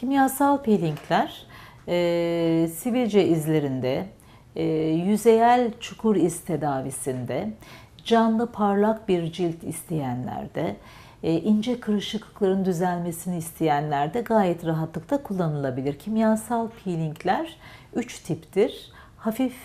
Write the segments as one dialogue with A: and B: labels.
A: Kimyasal peelingler e, sivilce izlerinde, e, yüzeyel çukur iz tedavisinde, canlı parlak bir cilt isteyenlerde, e, ince kırışıklıkların düzelmesini isteyenlerde gayet rahatlıkla kullanılabilir. Kimyasal peelingler 3 tiptir. Hafif,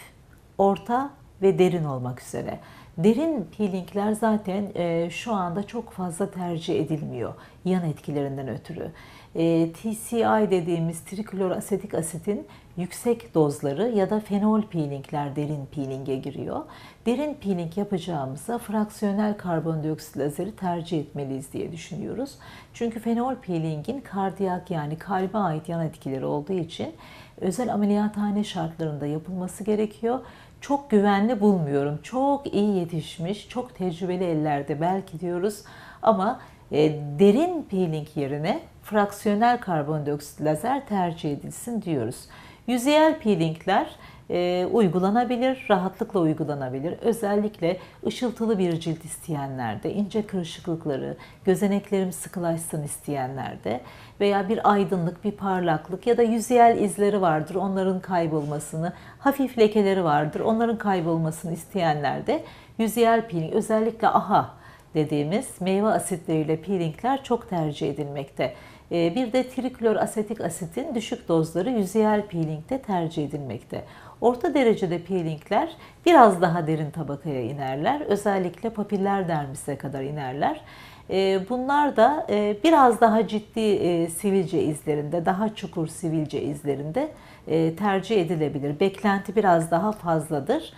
A: orta ve derin olmak üzere. Derin peelingler zaten e, şu anda çok fazla tercih edilmiyor yan etkilerinden ötürü. E, TCI dediğimiz trikloroasetik asitin yüksek dozları ya da fenol peelingler derin peelinge giriyor. Derin peeling yapacağımızda fraksiyonel karbondioksit lazeri tercih etmeliyiz diye düşünüyoruz. Çünkü fenol peelingin kardiyak yani kalbe ait yan etkileri olduğu için özel ameliyathane şartlarında yapılması gerekiyor çok güvenli bulmuyorum. Çok iyi yetişmiş, çok tecrübeli ellerde belki diyoruz ama e, derin peeling yerine fraksiyonel karbondioksit lazer tercih edilsin diyoruz. Yüzeyel peelingler e, uygulanabilir, rahatlıkla uygulanabilir. Özellikle ışıltılı bir cilt isteyenlerde, ince kırışıklıkları, gözeneklerim sıkılaşsın isteyenlerde veya bir aydınlık, bir parlaklık ya da yüzeyel izleri vardır, onların kaybolmasını, hafif lekeleri vardır, onların kaybolmasını isteyenlerde yüzeyel peeling, özellikle AHA dediğimiz meyve asitleriyle peelingler çok tercih edilmekte. Ee, bir de triklor asetik asitin düşük dozları yüzeyel peelingde tercih edilmekte. Orta derecede peelingler biraz daha derin tabakaya inerler. Özellikle papiller dermise kadar inerler. Ee, bunlar da e, biraz daha ciddi e, sivilce izlerinde, daha çukur sivilce izlerinde e, tercih edilebilir. Beklenti biraz daha fazladır.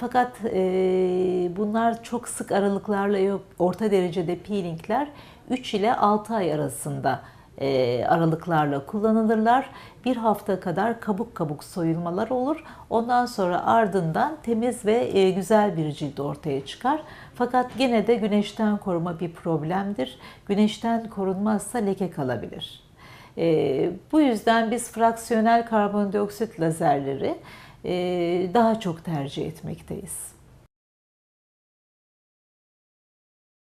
A: Fakat bunlar çok sık aralıklarla. Orta derecede peelingler 3 ile 6 ay arasında e, aralıklarla kullanılırlar. Bir hafta kadar kabuk kabuk soyulmalar olur. Ondan sonra ardından temiz ve e, güzel bir cilt ortaya çıkar. Fakat gene de güneşten koruma bir problemdir. Güneşten korunmazsa leke kalabilir. E, bu yüzden biz fraksiyonel karbondioksit lazerleri daha çok tercih etmekteyiz.